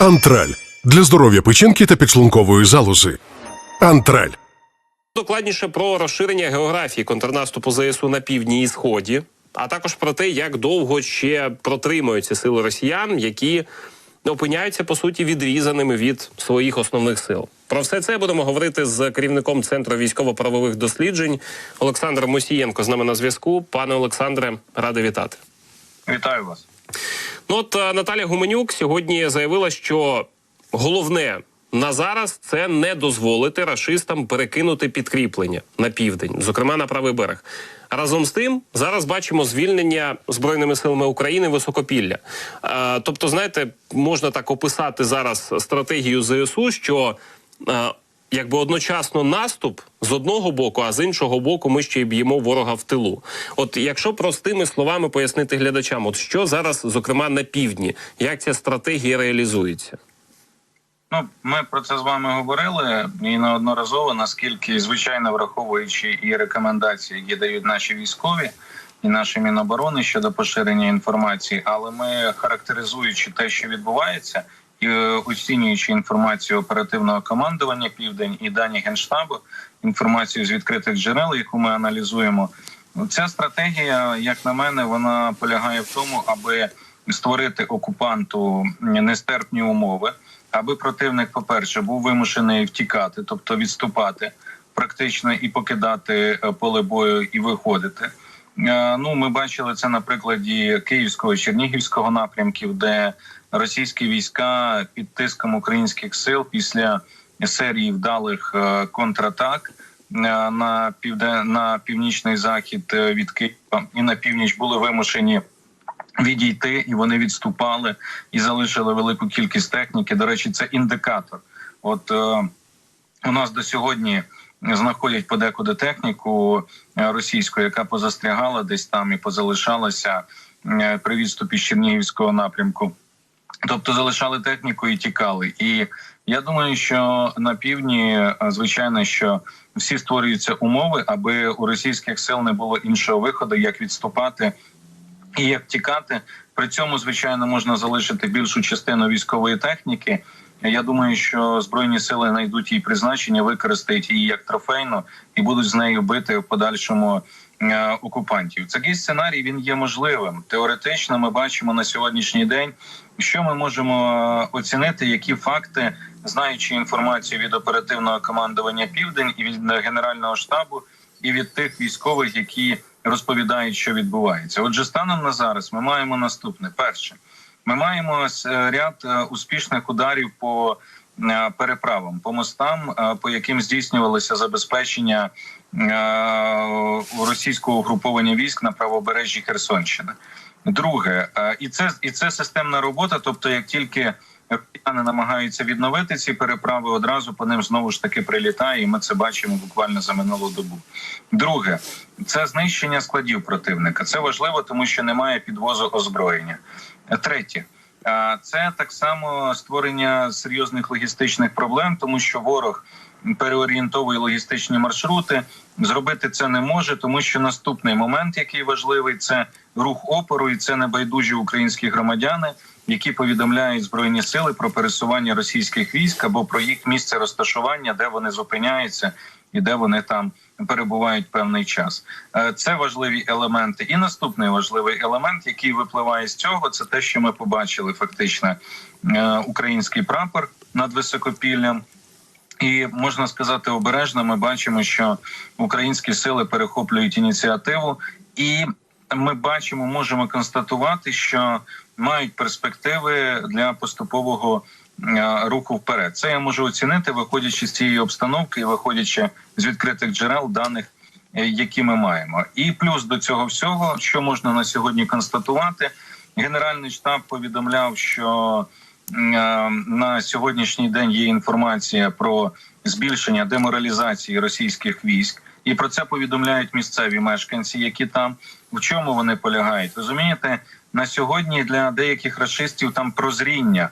Антраль для здоров'я печінки та підшлункової залози. Антраль. Докладніше про розширення географії контрнаступу ЗСУ на півдні і сході, а також про те, як довго ще протримуються сили росіян, які опиняються по суті відрізаними від своїх основних сил. Про все це будемо говорити з керівником центру військово-правових досліджень Олександром Мусієнко. З нами на зв'язку. Пане Олександре, радий вітати. Вітаю вас. Ну от е, Наталя Гуменюк сьогодні заявила, що головне на зараз це не дозволити рашистам перекинути підкріплення на південь, зокрема на правий берег. Разом з тим, зараз бачимо звільнення збройними силами України високопілля. Е, тобто, знаєте, можна так описати зараз стратегію ЗСУ, що е, якби одночасно наступ з одного боку, а з іншого боку, ми ще й б'ємо ворога в тилу. От якщо простими словами пояснити глядачам, от що зараз, зокрема на півдні, як ця стратегія реалізується? Ну, ми про це з вами говорили і неодноразово, наскільки звичайно враховуючи і рекомендації, які дають наші військові і наші міноборони щодо поширення інформації, але ми характеризуючи те, що відбувається, оцінюючи інформацію оперативного командування Південь і дані генштабу, інформацію з відкритих джерел, яку ми аналізуємо. Ця стратегія, як на мене, вона полягає в тому, аби створити окупанту нестерпні умови, аби противник, по-перше, був вимушений втікати, тобто відступати практично і покидати е, поле бою і виходити. Е, Ну, ми бачили це на прикладі Київського Чернігівського напрямків, де російські війська під тиском українських сил після серії вдалих е, контратак е, на півде на північний захід е, від Києва і на північ були вимушені відійти, і вони відступали і залишили велику кількість техніки. До речі, це індикатор. От е, у нас до сьогодні знаходять подекуди техніку російську, яка позастрягала десь там і позалишалася е, при відступі з Чернігівського напрямку. Тобто залишали техніку і тікали. І я думаю, що на півдні, е, звичайно, що всі створюються умови, аби у російських сил не було іншого виходу, як відступати і як тікати. При цьому, звичайно, можна залишити більшу частину військової техніки. Я думаю, що збройні сили знайдуть її призначення, використають її як трофейну і будуть з нею бити в подальшому е, окупантів. Такий сценарій він є можливим. Теоретично, ми бачимо на сьогоднішній день, що ми можемо е, оцінити, які факти, знаючи інформацію від оперативного командування Південь і від генерального штабу, і від тих військових, які розповідають, що відбувається. Отже, станом на зараз ми маємо наступне: перше, ми маємо е, ряд е, успішних ударів по е, переправам, по мостам, по яким здійснювалося забезпечення російського угруповання військ на правобережжі Херсонщини. Друге, і це і це системна робота. Тобто, як тільки росіяни намагаються відновити ці переправи, одразу по ним знову ж таки прилітає, і ми це бачимо буквально за минулу добу. Друге, це знищення складів противника. Це важливо, тому що немає підвозу озброєння. Третє. Це так само створення серйозних логістичних проблем, тому що ворог переорієнтовує логістичні маршрути. Зробити це не може, тому що наступний момент, який важливий, це рух опору, і це небайдужі українські громадяни, які повідомляють збройні сили про пересування російських військ або про їх місце розташування, де вони зупиняються і де вони там перебувають певний час. Е, Це важливі елементи. І наступний важливий елемент, який випливає з цього, це те, що ми побачили фактично е, український прапор над високопіллям. І можна сказати обережно, ми бачимо, що українські сили перехоплюють ініціативу, і ми бачимо, можемо констатувати, що мають перспективи для поступового е, руху вперед. Це я можу оцінити, виходячи з цієї обстановки і виходячи з відкритих джерел даних, е, які ми маємо. І плюс до цього всього, що можна на сьогодні констатувати, генеральний штаб повідомляв, що е, на сьогоднішній день є інформація про збільшення деморалізації російських військ, і про це повідомляють місцеві мешканці, які там в чому вони полягають. Розумієте, на сьогодні для деяких расистів там прозріння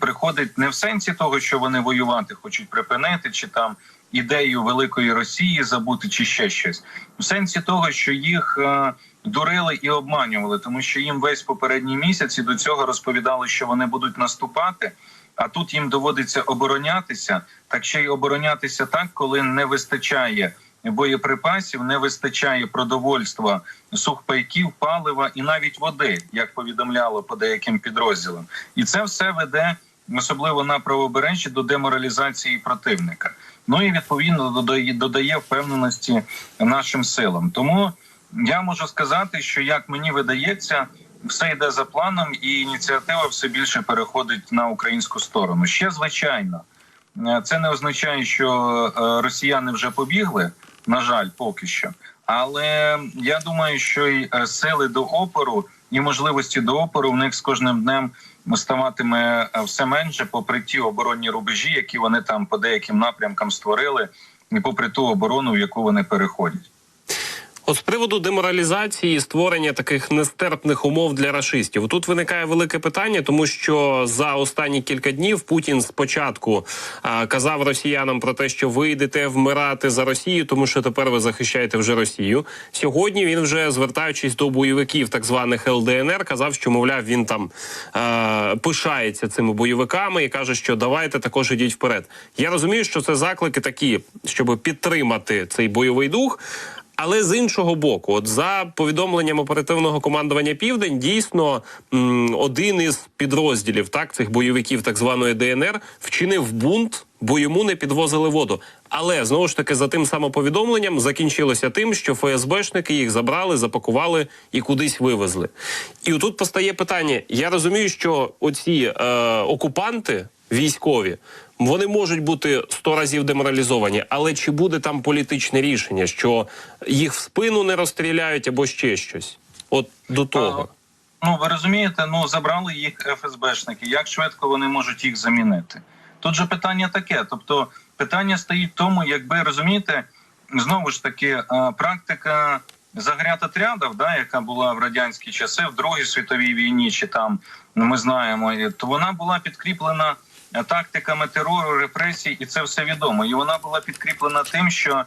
приходить не в сенсі того, що вони воювати хочуть припинити, чи там ідею великої Росії забути, чи ще щось, в сенсі того, що їх е, дурили і обманювали, тому що їм весь попередній місяць і до цього розповідали, що вони будуть наступати. а тут їм доводиться оборонятися, так ще й оборонятися так, коли не вистачає боєприпасів, не вистачає продовольства, сухпайків, палива і навіть води, як повідомляло по деяким підрозділам, і це все веде особливо на правобережжі до деморалізації противника. Ну і відповідно додає, впевненості нашим силам. Тому я можу сказати, що як мені видається, все йде за планом, і ініціатива все більше переходить на українську сторону. Ще звичайно, е, це не означає, що е, росіяни вже побігли. На жаль, поки що. Але я думаю, що й е, сили до опору і можливості до опору в них з кожним днем ставатиме е, все менше, попри ті оборонні рубежі, які вони там по деяким напрямкам створили, і попри ту оборону, в яку вони переходять. От з приводу деморалізації і створення таких нестерпних умов для рашистів. Тут виникає велике питання, тому що за останні кілька днів Путін спочатку а, казав росіянам про те, що ви йдете вмирати за Росію, тому що тепер ви захищаєте вже Росію. Сьогодні він вже звертаючись до бойовиків так званих ЛДНР, казав, що мовляв він там а, пишається цими бойовиками і каже, що давайте також ідіть вперед. Я розумію, що це заклики такі, щоб підтримати цей бойовий дух. Але з іншого боку, от за повідомленням оперативного командування Південь, дійсно один із підрозділів так цих бойовиків так званої ДНР вчинив бунт, бо йому не підвозили воду. Але знову ж таки за тим самоповідомленням закінчилося тим, що ФСБшники їх забрали, запакували і кудись вивезли. І отут постає питання: я розумію, що оці е, окупанти військові. Вони можуть бути сто разів деморалізовані, але чи буде там політичне рішення, що їх в спину не розстріляють або ще щось? От до того. Ну ви розумієте, ну забрали їх ФСБшники. Як швидко вони можуть їх замінити? Тут же питання таке. Тобто, питання стоїть в тому, якби розумієте, знову ж таки, е, практика загрятотрядів, да, яка була в радянські часи, в Другій світовій війні, чи там ну, ми знаємо, то вона була підкріплена тактиками терору, репресій, і це все відомо. І вона була підкріплена тим, що,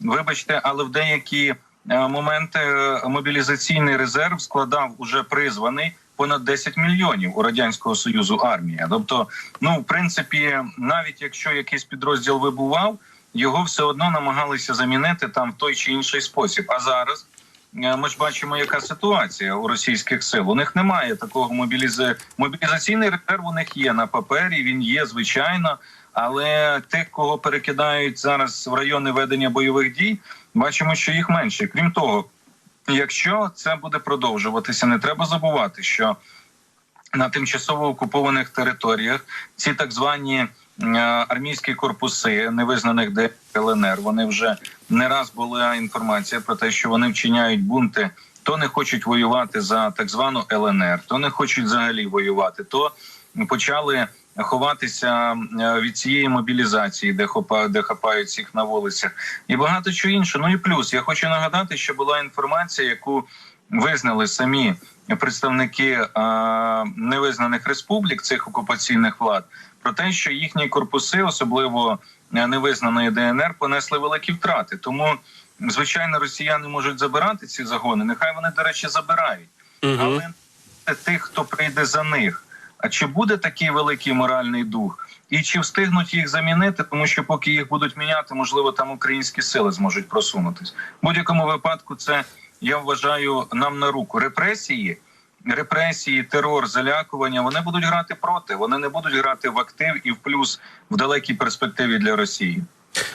вибачте, але в деякі е, моменти е, мобілізаційний резерв складав уже призваний понад 10 мільйонів у радянського союзу армія. Тобто, ну в принципі, навіть якщо якийсь підрозділ вибував, його все одно намагалися замінити там в той чи інший спосіб. А зараз ми ж бачимо, яка ситуація у російських сил. У них немає такого мобілізи... мобілізаційний резерв. У них є на папері. Він є звичайно. Але тих, кого перекидають зараз в райони ведення бойових дій, бачимо, що їх менше. Крім того, якщо це буде продовжуватися, не треба забувати, що на тимчасово окупованих територіях ці так звані е, армійські корпуси невизнаних де ЛНР. Вони вже не раз була інформація про те, що вони вчиняють бунти. То не хочуть воювати за так звану ЛНР, то не хочуть взагалі воювати, то почали ховатися е, від цієї мобілізації, де хопа, де хапають всіх на вулицях, і багато чого іншого. Ну і плюс я хочу нагадати, що була інформація, яку визнали самі представники е, невизнаних республік цих окупаційних влад, про те, що їхні корпуси, особливо е, невизнаної ДНР, понесли великі втрати. Тому, звичайно, росіяни можуть забирати ці загони. Нехай вони, до речі, забирають, але не тих, хто прийде за них. А чи буде такий великий моральний дух? І чи встигнуть їх замінити, тому що поки їх будуть міняти, можливо, там українські сили зможуть просунутись. В будь-якому випадку, це я вважаю нам на руку. Репресії, репресії, терор, залякування вони будуть грати проти. Вони не будуть грати в актив і в плюс в далекій перспективі для Росії.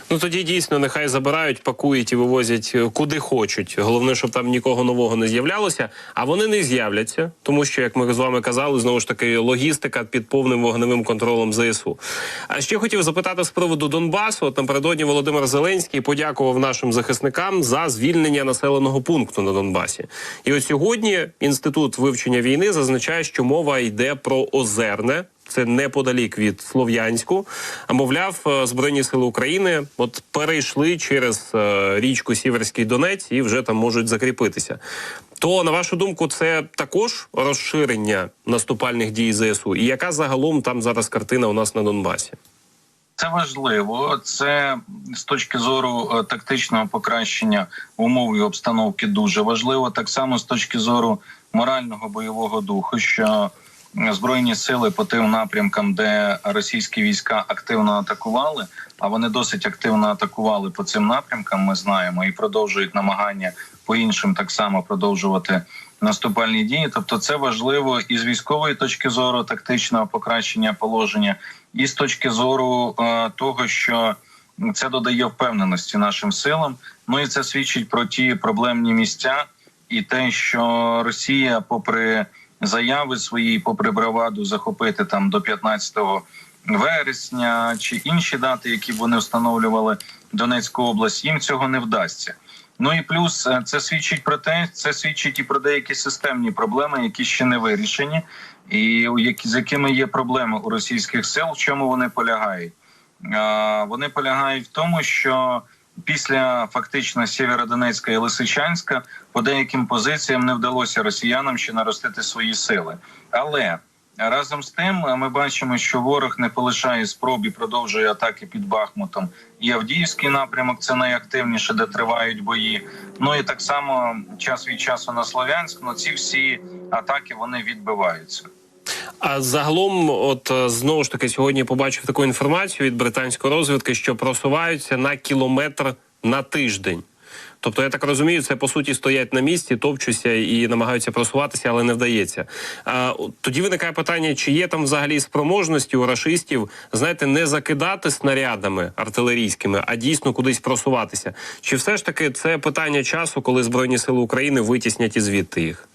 Ну тоді дійсно нехай забирають, пакують і вивозять е, куди хочуть. Головне, щоб там нікого нового не з'являлося. А вони не з'являться, тому що, як ми з вами казали, знову ж таки логістика під повним вогневим контролем ЗСУ. А ще хотів запитати з приводу Донбасу. От напередодні Володимир Зеленський подякував нашим захисникам за звільнення населеного пункту на Донбасі. І от сьогодні інститут вивчення війни зазначає, що мова йде про озерне. Це неподалік від Слов'янську. А мовляв, е, збройні сили України от перейшли через е, річку Сіверський Донець і вже там можуть закріпитися. То на вашу думку, це також розширення наступальних дій ЗСУ? І яка загалом там зараз картина у нас на Донбасі? Це важливо. Це з точки зору е, тактичного покращення умов і обстановки дуже важливо. Так само з точки зору морального бойового духу, що збройні сили по тим напрямкам, де російські війська активно атакували. А вони досить активно атакували по цим напрямкам. Ми знаємо і продовжують намагання по іншим так само продовжувати наступальні дії. Тобто, це важливо і з військової точки зору тактичного покращення положення, і з точки зору е, того, що це додає впевненості нашим силам. Ну і це свідчить про ті проблемні місця, і те, що Росія, попри заяви свої, попри браваду, захопити там до 15 вересня чи інші дати, які б вони встановлювали Донецьку область, їм цього не вдасться. Ну і плюс е, це свідчить про те, це свідчить і про деякі системні проблеми, які ще не вирішені, і які з якими є проблеми у російських сил. В чому вони полягають? Вони полягають в тому, що після фактично Сєвєродонецька і Лисичанська по деяким позиціям не вдалося росіянам ще наростити свої сили, але Разом з тим, ми бачимо, що ворог не полишає спроб і продовжує атаки під Бахмутом. І Авдіївський напрямок це найактивніше, де тривають бої. Ну і так само час від часу на Слов'янськ. Ну ці всі атаки вони відбиваються. А загалом, от е, знову ж таки, сьогодні побачив таку інформацію від британської розвідки, що просуваються на кілометр на тиждень. Тобто, я так розумію, це по суті стоять на місці, топчуться і намагаються просуватися, але не вдається. А, тоді виникає питання, чи є там взагалі спроможності у рашистів, знаєте, не закидати снарядами артилерійськими, а дійсно кудись просуватися. Чи все ж таки це питання часу, коли Збройні Сили України витіснять і звідти їх?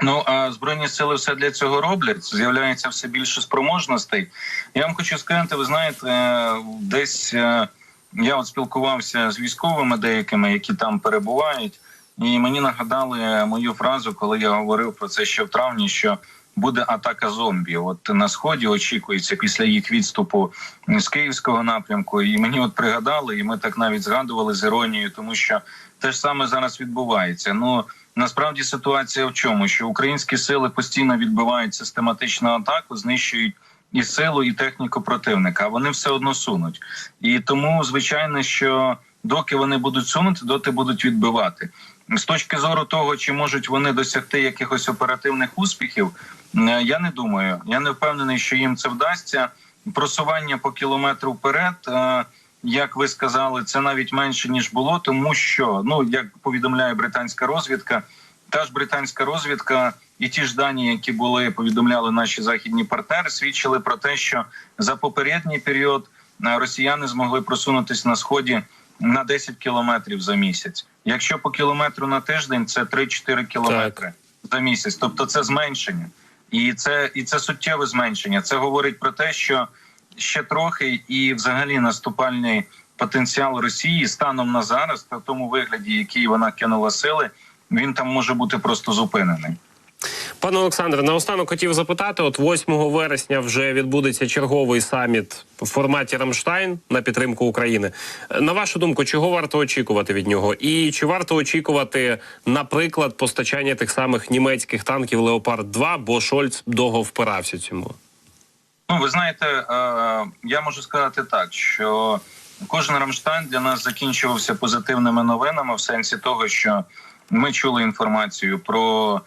Ну а збройні сили все для цього роблять. З'являється все більше спроможностей. Я вам хочу сказати, ви знаєте, е, десь е, я от спілкувався з військовими деякими, які там перебувають, і мені нагадали мою фразу, коли я говорив про це ще в травні. що Буде атака зомбі. От на сході очікується після їх відступу з київського напрямку. І мені от пригадали, і ми так навіть згадували з іронією, тому що те ж саме зараз відбувається. Ну насправді ситуація в чому? Що українські сили постійно відбивають систематичну атаку, знищують і силу, і техніку противника. Вони все одно сунуть. І тому, звичайно, що доки вони будуть сунути, доти будуть відбивати. З точки зору того, чи можуть вони досягти якихось оперативних успіхів, е, я не думаю. Я не впевнений, що їм це вдасться. Просування по кілометру вперед, е, як ви сказали, це навіть менше ніж було, тому що ну як повідомляє британська розвідка, та ж британська розвідка і ті ж дані, які були повідомляли наші західні партнери, свідчили про те, що за попередній період е, росіяни змогли просунутися на сході на 10 кілометрів за місяць. Якщо по кілометру на тиждень, це 3-4 кілометри за місяць, тобто це зменшення, і це і це суттєве зменшення. Це говорить про те, що ще трохи, і взагалі наступальний потенціал Росії станом на зараз, в тому вигляді, який вона кинула сили, він там може бути просто зупинений. Пане Олександре, наостанок хотів запитати: от 8 вересня вже відбудеться черговий саміт в форматі Рамштайн на підтримку України. На вашу думку, чого варто очікувати від нього? І чи варто очікувати, наприклад, постачання тих самих німецьких танків Леопард 2 бо Шольц довго впирався цьому? Ну, ви знаєте, е, я можу сказати так, що кожен Рамштайн для нас закінчувався позитивними новинами в сенсі того, що ми чули інформацію про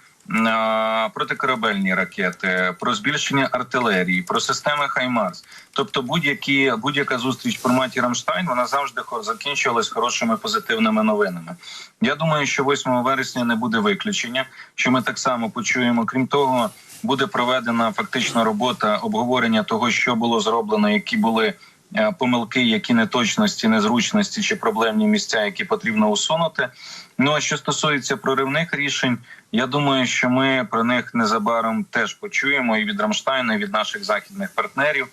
протикорабельні ракети, про збільшення артилерії, про системи Хаймарс. Тобто, будь-які будь-яка зустріч в форматі Рамштайн вона завжди закінчувалась хорошими позитивними новинами. Я думаю, що 8 вересня не буде виключення. Що ми так само почуємо. Крім того, буде проведена фактично робота обговорення того, що було зроблено, які були помилки, які неточності, незручності чи проблемні місця, які потрібно усунути. Ну а що стосується проривних рішень, я думаю, що ми про них незабаром теж почуємо і від Рамштайна, і від наших західних партнерів.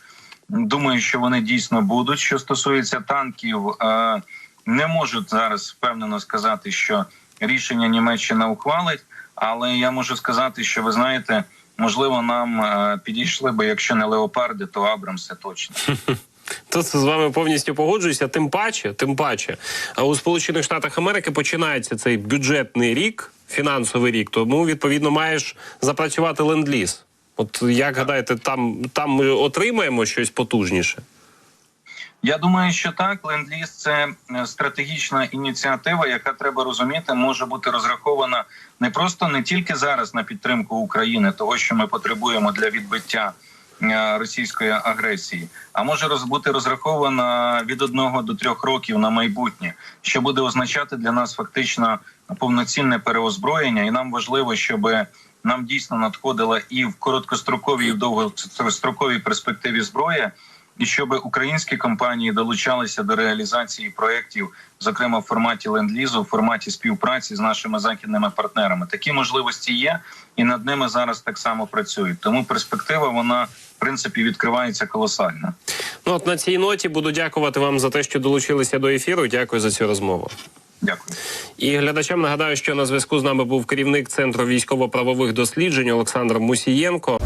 Думаю, що вони дійсно будуть. Що стосується танків, е, не можу зараз впевнено сказати, що рішення Німеччина ухвалить, але я можу сказати, що ви знаєте, можливо, нам е, підійшли би, якщо не леопарди, то Абрамси точно. Тут з вами повністю погоджуюся. Тим паче, тим паче, а у Сполучених Штатах Америки починається цей бюджетний рік, фінансовий рік. Тому відповідно маєш запрацювати ленд-ліз. От як гадаєте, там, там ми отримаємо щось потужніше? Я думаю, що так. Ленд-ліз – це е, стратегічна ініціатива, яка треба розуміти, може бути розрахована не просто не тільки зараз на підтримку України, того що ми потребуємо для відбиття російської агресії, а може бути розрахована від одного до трьох років на майбутнє, що буде означати для нас фактично повноцінне переозброєння, і нам важливо, щоб нам дійсно надходила і в короткостроковій, і в довгостроковій перспективі зброя, і щоб українські компанії долучалися до реалізації проєктів, зокрема в форматі ленд-лізу, в форматі співпраці з нашими західними партнерами. Такі можливості є, і над ними зараз так само працюють. Тому перспектива вона в принципі відкривається колосальна. Ну от на цій ноті буду дякувати вам за те, що долучилися до ефіру. Дякую за цю розмову. Дякую. І глядачам нагадаю, що на зв'язку з нами був керівник центру військово-правових досліджень Олександр Мусієнко.